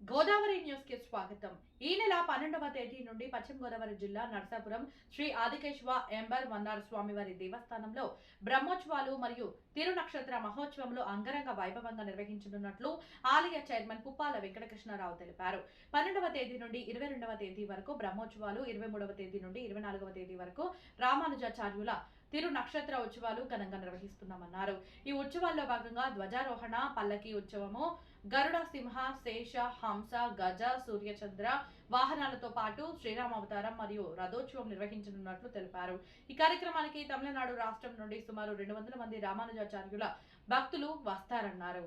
గోదావరి న్యూస్కి స్వాగతం. ఈ నెల పన్నెండవ తేదీ నుండి పశ్చిమ గోదావరి జిల్లా నర్సాపురం శ్రీ ఆదికేశ్వ ఎంబర్ మన్నార్ స్వామివారి దేవస్థానంలో బ్రహ్మోత్సవాలు మరియు తిరునక్షత్ర మహోత్సవంలో అంగరంగ వైభవంగా నిర్వహించనున్నట్లు ఆలయ చైర్మన్ పుప్పాల వెంకటకృష్ణారావు తెలిపారు. పన్నెండవ తేదీ నుండి ఇరవై రెండవ తేదీ వరకు బ్రహ్మోత్సవాలు ఇరవై మూడవ తేదీ నుండి ఇరవై నాలుగవ తేదీ వరకు రామానుజాచార్యుల తిరు నక్షత్ర ఉత్సవాలు ఘనంగా నిర్వహిస్తున్నామన్నారు. ఈ ఉత్సవాల్లో భాగంగా ధ్వజారోహణ పల్లకి ఉత్సవము గరుడ సింహ శేష హంస గజ సూర్యచంద్ర వాహనాలతో పాటు శ్రీరామ అవతారం మరియు రథోత్సవం నిర్వహించనున్నట్లు తెలిపారు. ఈ కార్యక్రమానికి తమిళనాడు రాష్ట్రం నుండి సుమారు రెండు వందల మంది రామానుజాచార్యుల భక్తులు వస్తారన్నారు.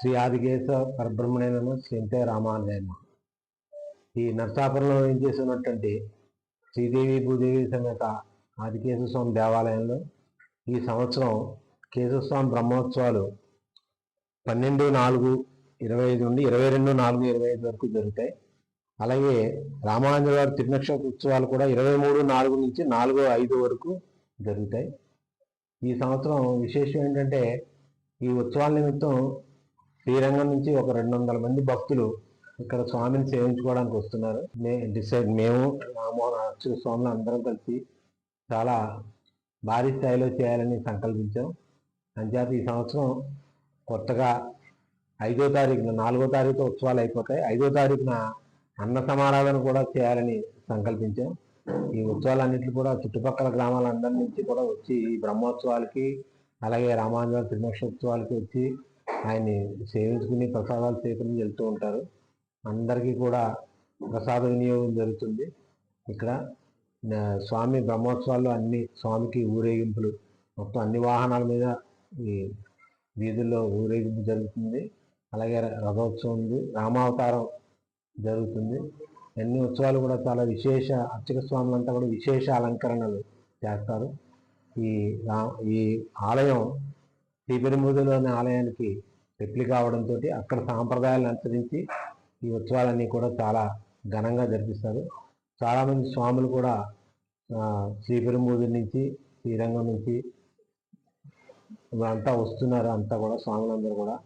శ్రీ ఆదికేశ పరబ్రహ్మణ్యను శ్రీంతే రామాలయమ్మ ఈ నర్సాపురంలో ఏం చేస్తున్నటువంటి శ్రీదేవి భూదేవి సమేత ఆదికేశవ స్వామి దేవాలయంలో ఈ సంవత్సరం కేశవస్వామి బ్రహ్మోత్సవాలు పన్నెండు నాలుగు ఇరవై ఐదు నుండి ఇరవై రెండు నాలుగు ఇరవై ఐదు వరకు జరుగుతాయి. అలాగే రామానుజ వారి తిరునక్షత్ర ఉత్సవాలు కూడా ఇరవై మూడు నాలుగు నుంచి నాలుగు ఐదు వరకు జరుగుతాయి. ఈ సంవత్సరం విశేషం ఏంటంటే ఈ ఉత్సవాల నిమిత్తం శ్రీరంగం నుంచి ఒక రెండు వందల మంది భక్తులు ఇక్కడ స్వామిని సేవించుకోవడానికి వస్తున్నారు. మే డిసైడ్ మేము రామోహన్ అర్చక స్వామిని అందరం కలిసి చాలా భారీ స్థాయిలో చేయాలని సంకల్పించాం. అంచేత ఈ సంవత్సరం కొత్తగా ఐదో తారీఖున నాలుగో తారీఖు ఉత్సవాలు అయిపోతాయి. ఐదో తారీఖున అన్న సమారాధన కూడా చేయాలని సంకల్పించాం. ఈ ఉత్సవాలన్నింటినీ కూడా చుట్టుపక్కల గ్రామాలందరి నుంచి కూడా వచ్చి ఈ బ్రహ్మోత్సవాలకి అలాగే రామానుజ త్రిమక్షోత్సవాలకి వచ్చి ఆయన్ని సేవించుకుని ప్రసాదాలు సేకరించి వెళ్తూ ఉంటారు. అందరికీ కూడా ప్రసాద వినియోగం జరుగుతుంది. ఇక్కడ స్వామి బ్రహ్మోత్సవాల్లో అన్ని స్వామికి ఊరేగింపులు మొత్తం అన్ని వాహనాల మీద ఈ వీధుల్లో ఊరేగింపు జరుగుతుంది. అలాగే రథోత్సవం ఉంది రామావతారం జరుగుతుంది. అన్ని ఉత్సవాలు కూడా చాలా విశేష అర్చక స్వాములంతా కూడా విశేష అలంకరణలు చేస్తారు. ఈ రా- ఈ ఆలయం శ్రీపెరుంబుదిలోని ఆలయానికి రెప్లి కావడంతో అక్కడ సాంప్రదాయాలను అనుసరించి ఈ ఉత్సవాలన్నీ కూడా చాలా ఘనంగా జరిపిస్తారు. చాలామంది స్వాములు కూడా ఆ, నుంచి శ్రీరంగం నుంచి అంతా వస్తున్నారు. అంతా కూడా స్వాములందరూ కూడా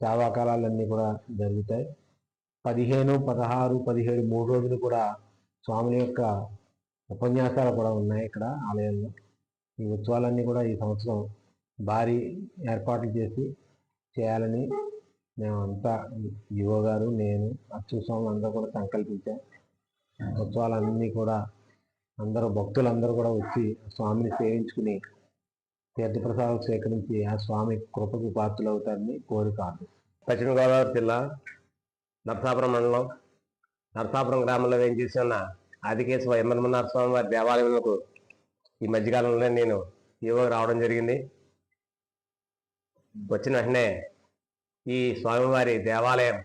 సేవాకాలాలన్నీ కూడా జరుగుతాయి. పదిహేను పదహారు పదిహేడు మూడు రోజులు కూడా స్వాముల యొక్క ఉపన్యాసాలు కూడా ఉన్నాయి ఇక్కడ ఆలయంలో ఈ ఉత్సవాలన్నీ కూడా ఈ సంవత్సరం భారీ ఏర్పాట్లు చేసి చేయాలని మేమంతా యువ గారు నేను అచ్చు అందరూ కూడా సంకల్పించాం. ఉత్సవాలన్నీ కూడా అందరూ భక్తులందరూ కూడా వచ్చి స్వామిని సేవించుకుని తీర్థప్రసాదం స్వీకరించి ఆ స్వామి కృపకు పాత్రలు అవుతారని కోరిక పశ్చిమ గోదావరి జిల్లా నర్సాపురం మండలం నర్సాపురం గ్రామంలో ఏం చేసి ఉన్న ఆదికేశ్వ స్వామి వారి దేవాలయంలో ఈ మధ్యకాలంలో నేను ఈవో రావడం జరిగింది. వచ్చిన వెంటనే ఈ స్వామివారి దేవాలయం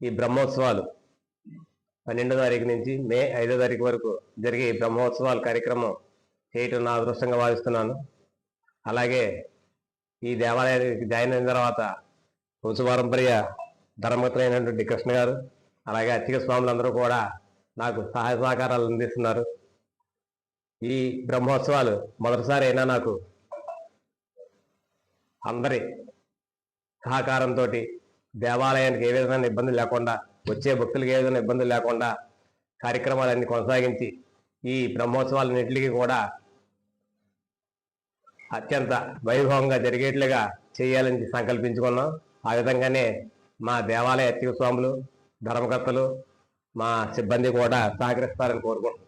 ఈ బ్రహ్మోత్సవాలు పన్నెండో తారీఖు నుంచి మే ఐదో తారీఖు వరకు జరిగే ఈ బ్రహ్మోత్సవాల కార్యక్రమం చేయటం నా అదృష్టంగా భావిస్తున్నాను. అలాగే ఈ దేవాలయానికి జాయిన్ అయిన తర్వాత వంశపారంపర్య ధర్మకర్తలైనటువంటి కృష్ణ గారు అలాగే అర్చక స్వాములందరూ కూడా నాకు సహాయ సహకారాలు అందిస్తున్నారు. ఈ బ్రహ్మోత్సవాలు మొదటిసారి అయినా నాకు అందరి సహకారంతో దేవాలయానికి ఏ విధమైన ఇబ్బంది లేకుండా వచ్చే భక్తులకు ఏ విధమైన ఇబ్బంది లేకుండా కార్యక్రమాలన్నీ కొనసాగించి ఈ బ్రహ్మోత్సవాలన్నింటికి కూడా అత్యంత వైభవంగా జరిగేట్లుగా చేయాలని సంకల్పించుకున్నాం. ఆ విధంగానే మా దేవాలయ అత్తిక స్వాములు ధర్మకర్తలు మా సిబ్బంది కూడా సహకరిస్తారని కోరుకుంటున్నాం.